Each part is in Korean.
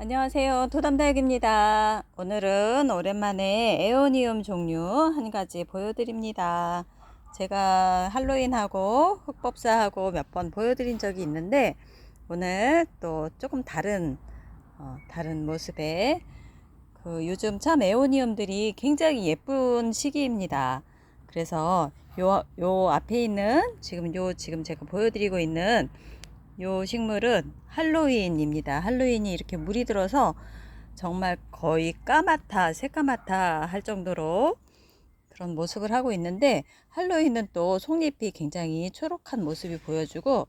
안녕하세요. 토담다육입니다. 오늘은 오랜만에 에오니움 종류 한 가지 보여드립니다. 제가 할로윈하고 흑법사하고 몇 번 보여드린 적이 있는데 오늘 또 조금 다른 어, 다른 모습의 그 요즘 참 에오니움들이 굉장히 예쁜 시기입니다. 그래서 요, 요 앞에 있는 지금 요 지금 제가 보여드리고 있는 요 식물은 할로윈입니다. 할로윈이 이렇게 물이 들어서 정말 거의 까맣다, 새까맣다 할 정도로 그런 모습을 하고 있는데 할로윈은 또 속잎이 굉장히 초록한 모습이 보여주고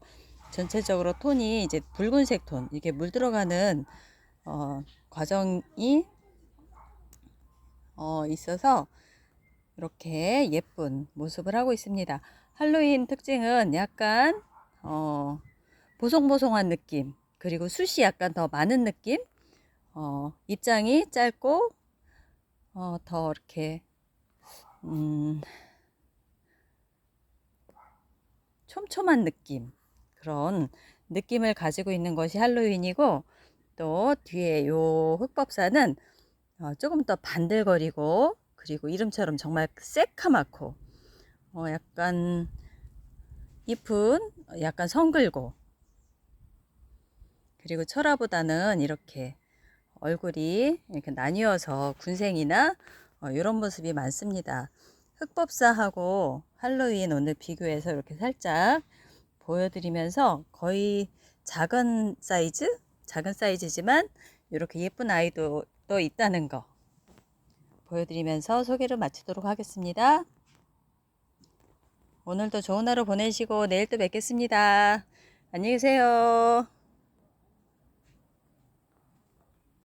전체적으로 톤이 이제 붉은색 톤, 이게 물 들어가는 어, 과정이 어, 있어서 이렇게 예쁜 모습을 하고 있습니다. 할로윈 특징은 약간 어, 보송보송한 느낌, 그리고 숱이 약간 더 많은 느낌, 어, 입장이 짧고, 어, 더 이렇게, 음, 촘촘한 느낌, 그런 느낌을 가지고 있는 것이 할로윈이고, 또 뒤에 요 흑법사는 어, 조금 더 반들거리고, 그리고 이름처럼 정말 새카맣고, 어, 약간 잎은 약간 성글고, 그리고 철화보다는 이렇게 얼굴이 이렇게 나뉘어서 군생이나 어, 이런 모습이 많습니다. 흑법사하고 할로윈 오늘 비교해서 이렇게 살짝 보여드리면서 거의 작은 사이즈? 작은 사이즈지만 이렇게 예쁜 아이도 또 있다는 거 보여드리면서 소개를 마치도록 하겠습니다. 오늘도 좋은 하루 보내시고 내일 또 뵙겠습니다. 안녕히 계세요.